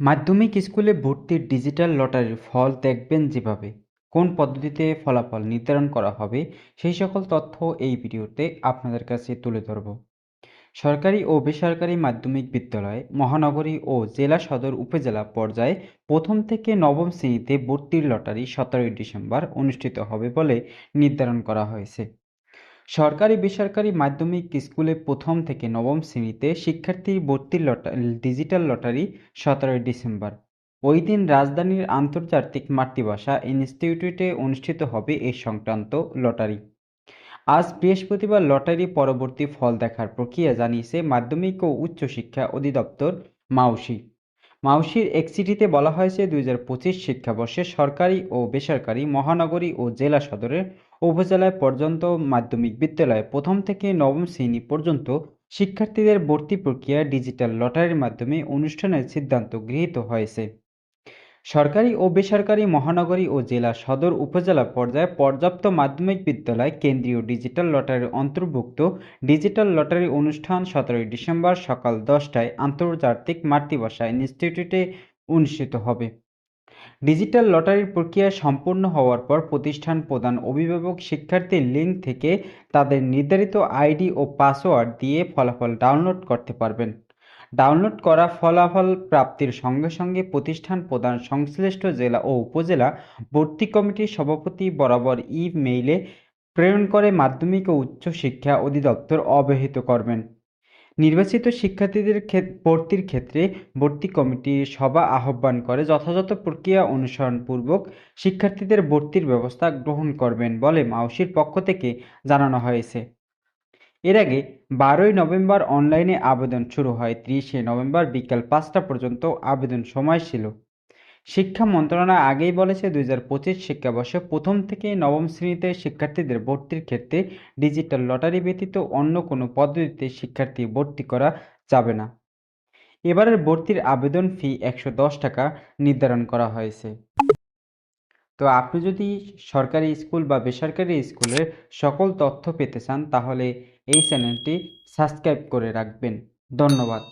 মাধ্যমিক স্কুলে ভর্তির ডিজিটাল লটারির ফল দেখবেন যেভাবে, কোন পদ্ধতিতে ফলাফল নির্ধারণ করা হবে, সেই সকল তথ্য এই ভিডিওতে আপনাদের কাছে তুলে ধরব। সরকারি ও বেসরকারি মাধ্যমিক বিদ্যালয়, মহানগরী ও জেলা সদর উপজেলা পর্যায়ে প্রথম থেকে নবম শ্রেণীতে ভর্তির লটারি সতেরোই ডিসেম্বর অনুষ্ঠিত হবে বলে নির্ধারণ করা হয়েছে। সরকারি বেসরকারি মাধ্যমিক স্কুলে প্রথম থেকে নবম শ্রেণীতে শিক্ষার্থীর ভর্তির ডিজিটাল লটারি সতেরোই ডিসেম্বর। ওই দিন রাজধানীর আন্তর্জাতিক মাতৃভাষা ইনস্টিটিউটে অনুষ্ঠিত হবে এই সংক্রান্ত লটারি। আজ বৃহস্পতিবার লটারি পরবর্তী ফল দেখার প্রক্রিয়া জানিয়েছে মাধ্যমিক ও উচ্চশিক্ষা অধিদপ্তর মাউসি। মাউসির এক চিঠিতে বলা হয়েছে, দুই হাজার পঁচিশ শিক্ষাবর্ষে সরকারি ও বেসরকারি মহানগরী ও জেলা সদরের উপজেলায় পর্যন্ত মাধ্যমিক বিদ্যালয়ে প্রথম থেকে নবম শ্রেণি পর্যন্ত শিক্ষার্থীদের ভর্তি প্রক্রিয়া ডিজিটাল লটারির মাধ্যমে অনুষ্ঠানের সিদ্ধান্ত গৃহীত হয়েছে। সরকারি ও বেসরকারি মহানগরী ও জেলা সদর উপজেলা পর্যায়ে পর্যাপ্ত মাধ্যমিক বিদ্যালয়, কেন্দ্রীয় ডিজিটাল লটারির অন্তর্ভুক্ত ডিজিটাল লটারি অনুষ্ঠান সতেরোই ডিসেম্বর সকাল দশটায় আন্তর্জাতিক মাতৃভাষা ইনস্টিটিউটে অনুষ্ঠিত হবে। ডিজিটাল লটারির প্রক্রিয়া সম্পূর্ণ হওয়ার পর প্রতিষ্ঠান প্রধান অভিভাবক শিক্ষার্থীর লিঙ্ক থেকে তাদের নির্ধারিত আইডি ও পাসওয়ার্ড দিয়ে ফলাফল ডাউনলোড করতে পারবেন। ডাউনলোড করা ফলাফল প্রাপ্তির সঙ্গে সঙ্গে প্রতিষ্ঠান প্রধান সংশ্লিষ্ট জেলা ও উপজেলা ভর্তি কমিটির সভাপতি বরাবর ই মেইলে প্রেরণ করে মাধ্যমিক ও উচ্চশিক্ষা অধিদপ্তর অবহিত করবেন। নির্বাচিত শিক্ষার্থীদের ভর্তির ক্ষেত্রে ভর্তি কমিটি সভা আহ্বান করে যথাযথ প্রক্রিয়া অনুসরণপূর্বক শিক্ষার্থীদের ভর্তির ব্যবস্থা গ্রহণ করবেন বলে মাউসির পক্ষ থেকে জানানো হয়েছে। এর আগে বারোই নভেম্বর অনলাইনে আবেদন শুরু হয়, ত্রিশে নভেম্বর বিকাল পাঁচটা পর্যন্ত আবেদন সময় ছিল। শিক্ষা মন্ত্রণালয় আগেই বলেছে, দুই হাজার পঁচিশ শিক্ষাবর্ষে প্রথম থেকে নবম শ্রেণীতে শিক্ষার্থীদের ভর্তির ক্ষেত্রে ডিজিটাল লটারি ব্যতীত অন্য কোনো পদ্ধতিতে শিক্ষার্থী ভর্তি করা যাবে না। এবারের ভর্তির আবেদন ফি একশো দশ টাকা নির্ধারণ করা হয়েছে। তো আপনি যদি সরকারি স্কুল বা বেসরকারি স্কুলের সকল তথ্য পেতে চান, তাহলে এই চ্যানেলটি সাবস্ক্রাইব করে রাখবেন। ধন্যবাদ।